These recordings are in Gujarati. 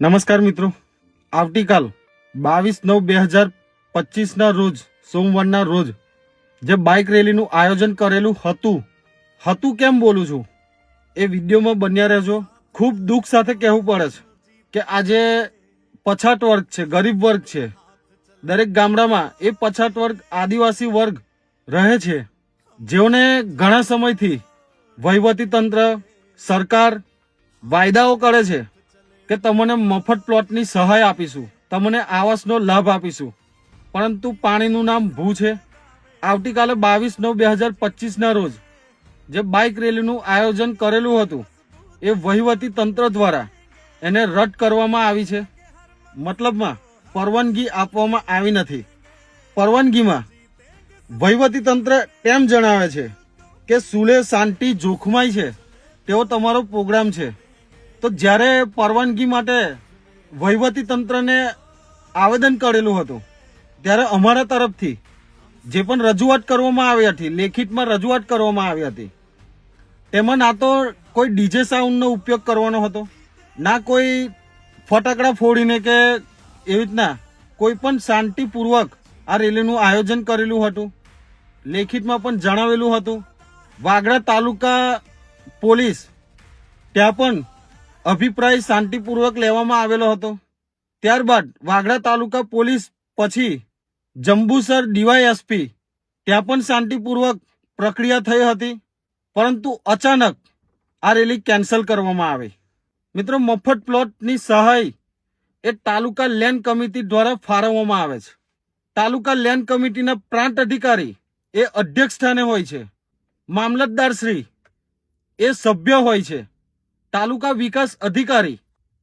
નમસ્કાર મિત્રો. આવતીકાલ બાવીસ નવ બે હજાર પચીસના રોજ, સોમવારના રોજ, જે બાઇક રેલીનું આયોજન કરેલું હતું. હતું કેમ બોલું છું? એ વિડીયોમાં બન્યા રહેજો. ખૂબ દુઃખ સાથે કહેવું પડે છે કે આજે પછાત વર્ગ છે, ગરીબ વર્ગ છે. દરેક ગામડામાં એ પછાત વર્ગ, આદિવાસી વર્ગ રહે છે. જેઓને ઘણા સમયથી વહીવટી તંત્ર સરકાર વાયદાઓ કરે છે. કે તમને મફત પ્લોટની સહાય આપીશું. તમને આવાસનો લાભ આપીશું. પરંતુ પાણીનું નામ ભૂ છે. આવતીકાલે બાવીસ નવ બે હજાર પચીસના રોજ જે બાઇક રેલીનું આયોજન કરેલું હતું, એ વહીવટી તંત્ર દ્વારા એને રદ કરવામાં આવી છે. મતલબમાં પરવાનગી આપવામાં આવી નથી. પરવાનગીમાં વહીવટી તંત્ર એમ જણાવે છે કે સુલે શાંતિ જોખમાય છે? તેવો તમારો પ્રોગ્રામ છે. તો જ્યારે પરવાનગી માટે વહીવટી તંત્રને આવેદન કરેલું હતું, ત્યારે અમારા તરફથી જે પણ રજૂઆત કરવામાં આવી હતી, લેખિતમાં રજૂઆત કરવામાં આવી હતી, તેમાં ના તો કોઈ ડીજે સાઉન્ડનો ઉપયોગ કરવાનો હતો, ના કોઈ ફટાકડા ફોડીને કે એવી રીતના કોઈ પણ શાંતિપૂર્વક આ રેલીનું આયોજન કરેલું હતું, લેખિતમાં પણ જણાવેલું હતું. વાગડા તાલુકા પોલીસ ત્યાં પણ અભિપ્રાય શાંતિપૂર્વક લેવામાં આવેલો હતો. ત્યારબાદ વાગડા તાલુકા પોલીસ પછી જંબુસર ડીવાયએસપી ત્યાં પણ શાંતિપૂર્વક પ્રક્રિયા થઈ હતી, પરંતુ અચાનક આ રેલી કેન્સલ કરવામાં આવી. મિત્રો, મફત પ્લોટની સહાય એ તાલુકા લેન્ડ કમિટી દ્વારા ફાળવવામાં આવે છે. તાલુકા લેન્ડ કમિટીના પ્રાંત અધિકારી એ અધ્યક્ષ સ્થાને હોય છે. મામલતદાર શ્રી એ સભ્ય હોય છે. તાલુકા વિકાસ અધિકારી,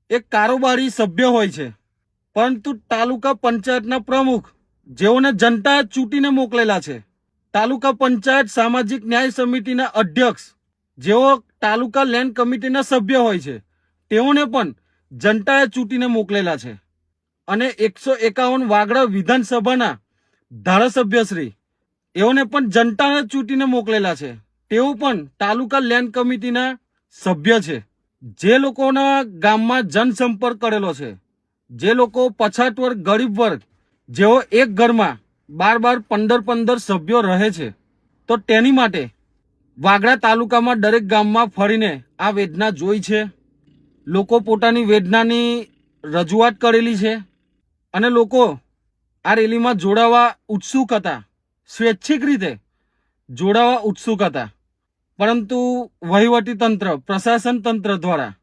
એક કારોબારી સભ્ય હોય છે. પરંતુ તાલુકા પંચાયતના પ્રમુખ, જેઓને જનતાએ ચૂંટીને મોકલેલા છે. તાલુકા પંચાયત સામાજિક ન્યાય સમિતિના અધ્યક્ષ, જેઓ તાલુકા લેન્ડ કમિટીના સભ્ય હોય છે, તેઓને પણ જનતાએ ચૂંટીને મોકલેલા છે. અને એકસો એકાવન વાગડા વિધાનસભાના ધારાસભ્યશ્રી એઓને પણ જનતાને ચૂંટીને મોકલેલા છે. તેઓ પણ તાલુકા લેન્ડ કમિટીના સભ્ય છે. જે લોકોના ગામમાં જનસંપર્ક કરેલો છે, જે લોકો પછાત વર્ગ ગરીબ વર્ગ, જેઓ એક ઘરમાં બાર બાર પંદર પંદર સભ્યો રહે છે, તો તેની માટે વાગડા તાલુકામાં દરેક ગામમાં ફરીને આ વેદના જોઈ છે. લોકો પોતાની વેદનાની રજૂઆત કરેલી છે અને લોકો આ રેલીમાં જોડાવા ઉત્સુક હતા. સ્વૈચ્છિક રીતે જોડાવા ઉત્સુક હતા. પરંતુ વહીવટી તંત્ર, પ્રશાસન તંત્ર દ્વારા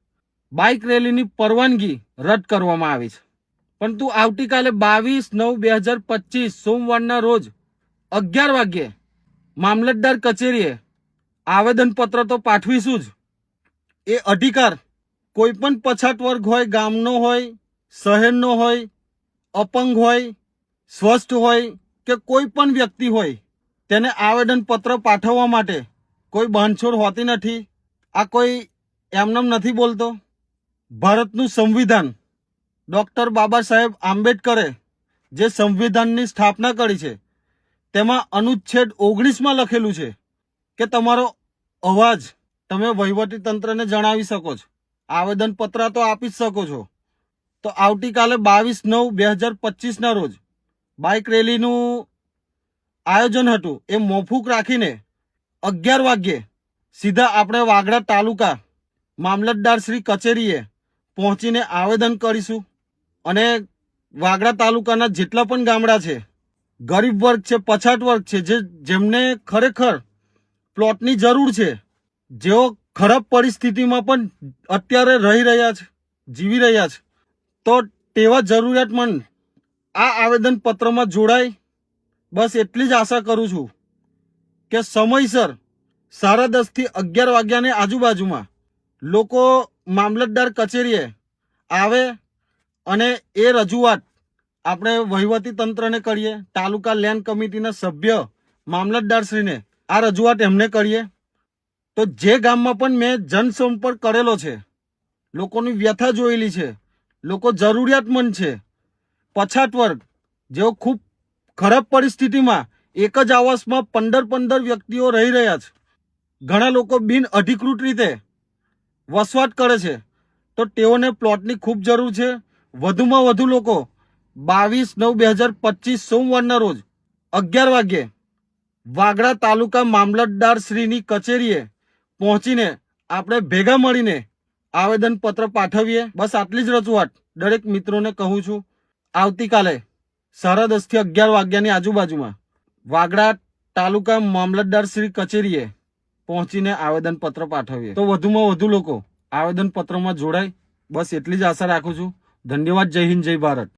બાઇક રેલીની પરવાનગી રદ કરવામાં આવી છે. પરંતુ આવતીકાલે બાવીસ નવ બે હજાર પચીસ સોમવારના રોજ અગિયાર વાગ્યે મામલતદાર કચેરીએ આવેદનપત્ર તો પાઠવીશું જ. એ અધિકાર કોઈ પણ પછાત વર્ગ હોય, ગામનો હોય, શહેરનો હોય, અપંગ હોય, સ્વસ્થ હોય કે કોઈ પણ વ્યક્તિ હોય, તેને આવેદનપત્ર પાઠવવા માટે કોઈ બાંધછોડ હોતી નથી. આ કોઈ એમનેમ નથી બોલતો. ભારતનું સંવિધાન ડૉક્ટર બાબા સાહેબ આંબેડકરે જે સંવિધાનની સ્થાપના કરી છે, તેમાં અનુચ્છેદ ઓગણીસમાં લખેલું છે કે તમારો અવાજ તમે વહીવટી તંત્રને જણાવી શકો છો. આવેદનપત્ર તો આપી જ શકો છો. તો આવતીકાલે બાવીસ નવ બે હજાર પચીસના રોજ બાઇક રેલીનું આયોજન હતું. એ મોફૂક રાખીને અગિયાર વાગ્યે સીધા આપણે વાગડા તાલુકા મામલતદાર શ્રી કચેરીએ પહોંચીને આવેદન કરીશું. અને વાગડા તાલુકાના જેટલા પણ ગામડા છે, ગરીબ વર્ગ છે, પછાત વર્ગ છે, જે જેમને ખરેખર પ્લોટની જરૂર છે, જેઓ ખરાબ પરિસ્થિતિમાં પણ અત્યારે રહી રહ્યા છે, જીવી રહ્યા છે, તો તેવા જરૂરિયાતમંદ આ આવેદનપત્રમાં જોડાય. બસ એટલી જ આશા કરું છું કે સમયસર સાડા દસથી અગિયાર વાગ્યાની આજુબાજુમાં લોકો મામલતદાર કચેરીએ આવે અને એ રજૂઆત આપણે વહીવટી તંત્રને કરીએ, તાલુકા લેન્ડ કમિટીના સભ્ય મામલતદારશ્રીને આ રજૂઆત એમને કરીએ. તો જે ગામમાં પણ મેં જનસંપર્ક કરેલો છે, લોકોની વ્યથા જોયેલી છે, લોકો જરૂરિયાતમંદ છે, પછાત વર્ગ, જેઓ ખૂબ ખરાબ પરિસ્થિતિમાં એક જ આવાસમાં પંદર પંદર વ્યક્તિઓ રહી રહ્યા છે. ઘણા લોકો બિન અધિકૃત રીતે વસવાટ કરે છે. તો તેઓને પ્લોટની ખૂબ જરૂર છે. વધુમાં વધુ લોકો બાવીસ નવ બે હજાર પચીસ સોમવારના રોજ અગિયાર વાગ્યે વાગડા તાલુકા મામલતદાર શ્રીની કચેરીએ પહોંચીને આપણે ભેગા મળીને આવેદન પત્ર પાઠવીએ. બસ આટલી જ રજૂઆત દરેક મિત્રોને કહું છું. આવતીકાલે સાડા દસથી અગિયાર વાગ્યાની આજુબાજુમાં. વાગડા તાલુકા મામલતદાર શ્રી કચેરીએ પહોંચીને આવેદન પત્ર પાઠવીએ તો વધુમાં વધુ લોકો આવેદન પત્રમાં જોડાય. બસ એટલી જ આશા રાખું છું. ધન્યવાદ. જય હિન્દ, જય ભારત.